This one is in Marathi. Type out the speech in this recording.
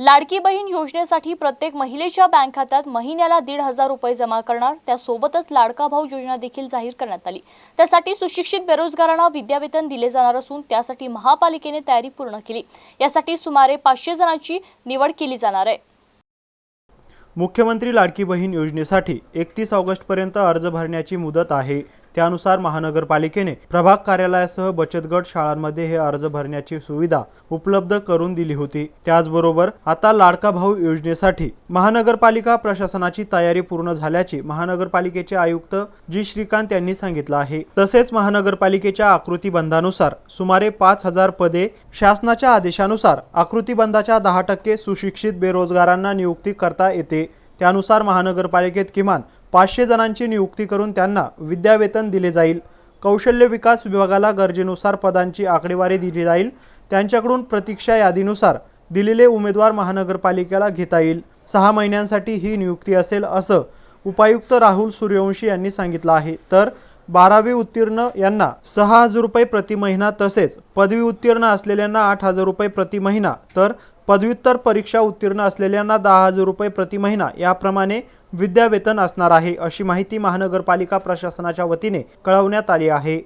लाडकी बहीण योजनेसाठी प्रत्येक महिलेच्या बँक खात्यात महिन्याला दीड हजार रुपये जमा करणार. त्यासोबतच लाडका भाऊ योजना देखील जाहीर करण्यात आली. त्यासाठी सुशिक्षित बेरोजगारांना विद्यावेतन दिले जाणार असून त्यासाठी महापालिकेने तयारी पूर्ण केली. यासाठी सुमारे पाचशे जणांची निवड केली जाणार आहे. मुख्यमंत्री लाडकी बहीण योजनेसाठी एकतीस ऑगस्टपर्यंत अर्ज भरण्याची मुदत आहे. त्यानुसार महानगरपालिकेने प्रभाग कार्यालयासह बचत गट शाळांमध्ये हे अर्ज भरण्याची सुविधा उपलब्ध करून दिली होती. त्याचबरोबर आता लाडका भाऊ योजनेसाठी महानगरपालिका प्रशासनाची तयारी पूर्ण झाल्याची महानगरपालिकेचे आयुक्त जी. श्रीकांत यांनी सांगितलं आहे. तसेच महानगरपालिकेच्या आकृतीबंधानुसार सुमारे पाच हजार पदे शासनाच्या आदेशानुसार आकृतीबंधाच्या दहा टक्के सुशिक्षित बेरोजगारांना नियुक्ती करता येते. त्यानुसार महानगरपालिकेत किमान पाचशे जणांची नियुक्ती करून त्यांना विद्यावेतन दिले जाईल. कौशल्य विकास विभागाला गरजेनुसार पदांची आकडेवारी दिली जाईल. त्यांच्याकडून प्रतीक्षा यादीनुसार दिलेले उमेदवार महानगरपालिकेला घेता येईल. सहा महिन्यांसाठी ही नियुक्ती असेल असं उपायुक्त राहुल सूर्यवंशी यांनी सांगितलं आहे. तर बारावी उत्तीर्ण यांना सहा हजार रुपये प्रति महिना तसेच पदवी उत्तीर्ण असलेल्यांना आठ हजार रुपये प्रति महिना तर पदव्युत्तर परीक्षा उत्तीर्ण असलेल्यांना दहा हजार रुपये प्रति महिना याप्रमाणे विद्यावेतन असणार आहे अशी माहिती महानगरपालिका प्रशासनाच्या वतीने कळवण्यात आली आहे.